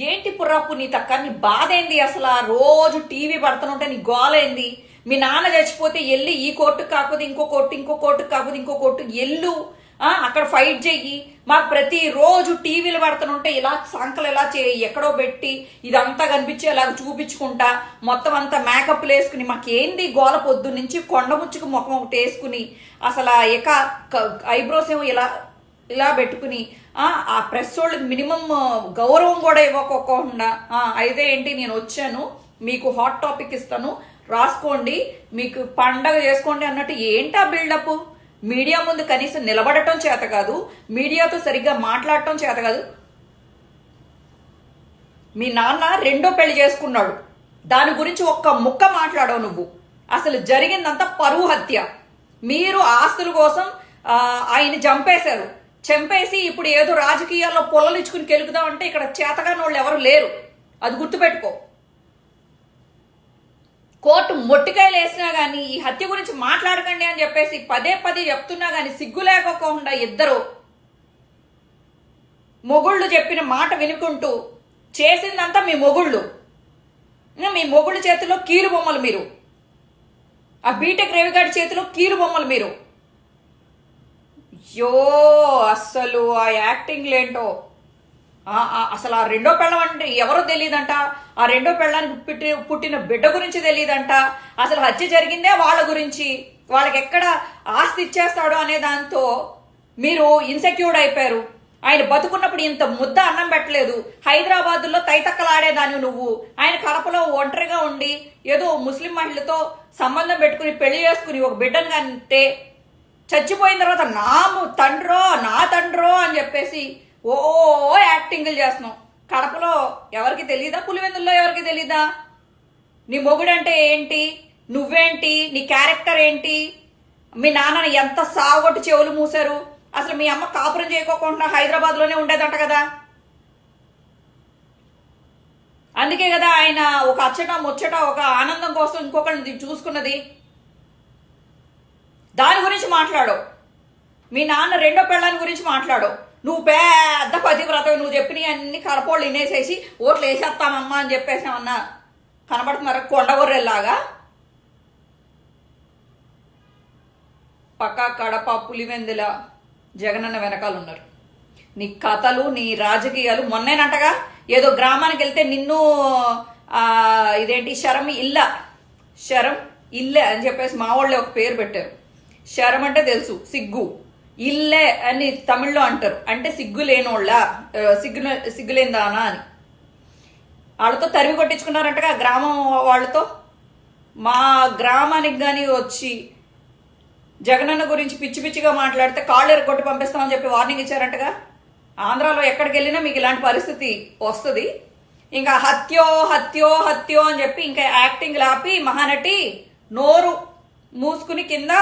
ఏంటి పుర్రాపు నీ తక్క? నీ బాధ ఏంది అసలు? ఆ రోజు టీవీ పడుతుంటే నీ గోలైంది? మీ నాన్న చచ్చిపోతే వెళ్ళి ఈ కోర్టుకు కాకపోతే ఇంకో కోర్టు ఇంకో కోర్టుకు కాకపోతే ఇంకో కోర్టు ఎల్లు. అక్కడ ఫైట్ చెయ్యి. మాకు ప్రతి రోజు టీవీలు పడుతుంటే ఇలా సంకలు ఎలా చేయి? ఎక్కడో పెట్టి ఇదంతా కనిపించేలాగా చూపించుకుంటా. మొత్తం అంతా మేకప్లు వేసుకుని మాకేంది గోల పొద్దు నుంచి కొండముచ్చుకు ముఖం ఒకటి వేసుకుని? అసలు ఇక ఐబ్రోస్ ఏమో ఇలా ఇలా పెట్టుకుని ఆ, ప్రెస్ వాళ్ళకి మినిమం గౌరవం కూడా ఇవ్వకోకుండా అయితే ఏంటి నేను వచ్చాను మీకు హాట్ టాపిక్ ఇస్తాను రాసుకోండి మీకు పండగ చేసుకోండి అన్నట్టు ఏంటా బిల్డప్? మీడియా ముందు కనీసం నిలబడటం చేత కాదు మీడియాతో సరిగ్గా మాట్లాడటం చేత కాదు. మీ నాన్న రెండో పెళ్ళి చేసుకున్నాడు. దాని గురించి ఒక్క ముక్క మాట్లాడవు నువ్వు. అసలు జరిగిందంతా పరువు హత్య. మీరు ఆస్తుల కోసం ఆయన చంపేశారు. చంపేసి ఇప్పుడు ఏదో రాజకీయాల్లో పొల్లలు ఇచ్చుకుని అంటే ఇక్కడ చేతగాని వాళ్ళు ఎవరు లేరు. అది గుర్తుపెట్టుకో. కోర్టు మొట్టికాయలు వేసినా కానీ ఈ హత్య గురించి మాట్లాడకండి అని చెప్పేసి పదే పదే చెప్తున్నా కానీ సిగ్గు లేకోకుండా ఇద్దరు మొగుళ్ళు చెప్పిన మాట వినుకుంటూ చేసిందంతా మీ మొగుళ్ళు. మీ మొగుళ్ళ చేతిలో కీలు బొమ్మలు మీరు. ఆ బీటెక్ రవిగాడి చేతిలో కీలు బొమ్మలు మీరు. అయ్యో అస్సలు ఆ యాక్టింగ్ లేంటో. అసలు ఆ రెండో పెళ్ళం అంటే ఎవరో తెలియదంట ఆ రెండో పెళ్ళానికి పుట్టి పుట్టిన బిడ్డ గురించి తెలియదంట అసలు హత్య జరిగిందే వాళ్ళ గురించి. వాళ్ళకి ఎక్కడ ఆస్తి ఇచ్చేస్తాడో అనే దాంతో మీరు ఇన్సెక్యూర్డ్ అయిపోయారు. ఆయన బతుకున్నప్పుడు ఇంత ముద్ద అన్నం పెట్టలేదు. హైదరాబాద్లో తైతక్కలాడేదాన్ని నువ్వు. ఆయన కడపలో ఒంటరిగా ఉండి ఏదో ముస్లిం మహిళతో సంబంధం పెట్టుకుని పెళ్ళి చేసుకుని ఒక బిడ్డను కంటే చచ్చిపోయిన తర్వాత నా తండ్రో నా తండ్రో అని చెప్పేసి ఓ యాక్టింగ్లు చేస్తున్నావు కడపలో ఎవరికి తెలీదా? పులివెందుల్లో ఎవరికి తెలీదా? నీ మొగుడంటే ఏంటి? నువ్వేంటి? నీ క్యారెక్టర్ ఏంటి? మీ నాన్న ఎంత సాగొట్టు చెవులు మూసారు అసలు మీ అమ్మ కాపురం చేయకోకుండా హైదరాబాద్లోనే ఉండేదంట కదా. అందుకే కదా ఆయన ఒక అచ్చట ముచ్చట ఒక ఆనందం కోసం ఇంకొకరిని చూసుకున్నది. దాని గురించి మాట్లాడు. మీ నాన్న రెండో పెళ్ళాన్ని గురించి మాట్లాడు. నువ్వు పెద్ద పతివ్రత నువ్వు చెప్పినవి అన్ని కడపోళ్ళు వినేసేసి ఓట్లు వేసేస్తామమ్మా అని చెప్పేసి కనబడుతున్నారు కొండగొర్రెల్లాగా పక్క కడప పులివెందుల జగనన్న వెనకాల ఉన్నారు. నీ కథలు నీ రాజకీయాలు మొన్నేనంటగా ఏదో గ్రామానికి వెళ్తే నిన్ను ఇదేంటి శరం ఇల్ల. శరం ఇల్లే అని చెప్పేసి మా వాళ్ళే ఒక పేరు పెట్టారు. శరం అంటే తెలుసు సిగ్గు. ఇల్లే అని తమిళ్ళో అంటారు. అంటే సిగ్గు లేనోళ్ళ సిగ్గు సిగ్గులేందానా అని. వాళ్ళతో తరిమి కొట్టించుకున్నారంటగా గ్రామం వాళ్ళతో? మా గ్రామానికి కానీ వచ్చి జగనన్న గురించి పిచ్చి పిచ్చిగా మాట్లాడితే కాళ్ళు ఎరగొట్టి పంపిస్తామని చెప్పి వార్నింగ్ ఇచ్చారంటగా? ఆంధ్రాలో ఎక్కడికి వెళ్ళినా మీకు ఇలాంటి పరిస్థితి వస్తుంది. ఇంకా హత్యో హత్యో హత్యో అని చెప్పి ఇంకా యాక్టింగ్ లాపి మహానటి నోరు మూసుకుని కింద